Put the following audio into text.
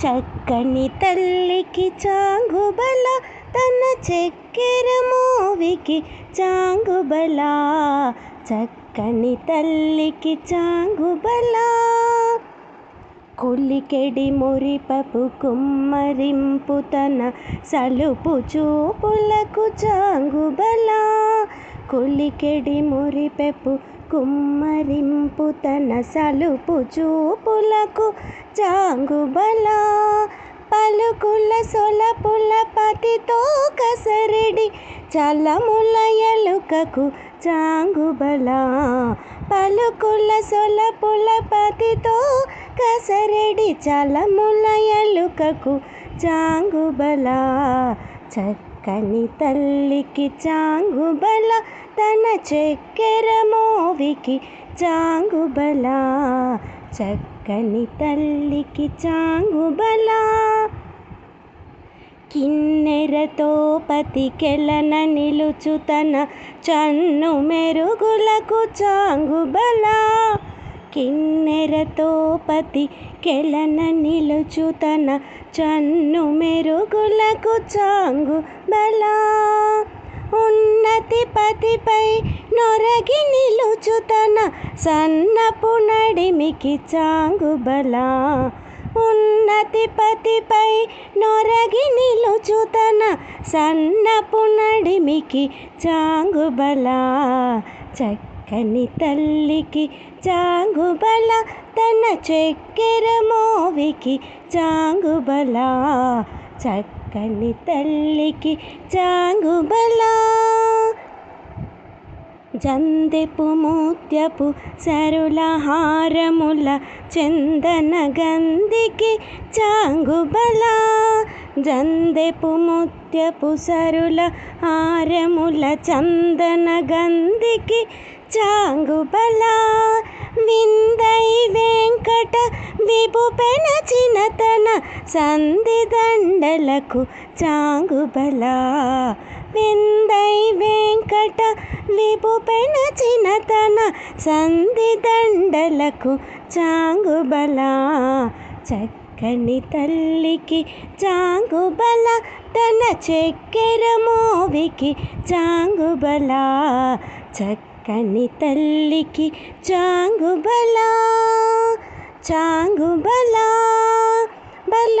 చక్కని తల్లికి చాంగుబల తన చక్కెర మోవికి చాంగుబల. చక్కని తల్లికి చాంగుబల. కొలికెడి మురిపపు కుమ్మరింపు తన సలుపు చూపులకు చాంగుబలా. కొలికెడి మురిపెపు కుమ్మరింపు తన సలుపు చూపులకు చాంగుబల పలుకుల సొలపుల పతితో కసరిడి చలముల ఎలుకకు చాంగుబల పలుకుల సొలపుల పతితో కసరెడి చలముల ఎలుకకు చాంగుబల కని తల్లికి చాంగుబల తన చక్కెర మోవికి చాంగుబల. చక్కని తల్లికి చాంగుబల. కిన్నెరతో పతికెలన నిలుచు తన చన్ను మెరుగులకు చాంగుబలా. కిన్నెరతో పతి కెలన నిలుచుతన చన్ను మెరుగులకు చాంగు బలా. ఉన్నతి పతిపై నొరగి నిలుచుతన సన్నపు నడిమికి చాంగుబల ఉన్నతి పతిపై నొరగి నిలుచుతన సన్నపు నడిమికి చాంగుబల కని తల్లికి చాంగుబల తన చక్కెర మోవికి చాంగుబల. చక్కని తల్లికి చాంగుబల. జందెపు మూత్యపు సరుల హారముల చందన గంధికి చాంగుబల. జందెపు ముత్యపు సరుల హారముల చందన గంధికి చాంగుబల విందై వెంకట విభు పెనచిన తన సంధి దండలకు చాంగుబల విందై వెంకట విభు పెనచిన తన సంధి దండలకు చాంగుబల చక్కని తల్లికి చాంగుబల తన చెక్కెర మోవికి చాంగుబల చక్క చక్కని తల్లికి చాంగుబల చాంగుబల బల బల బల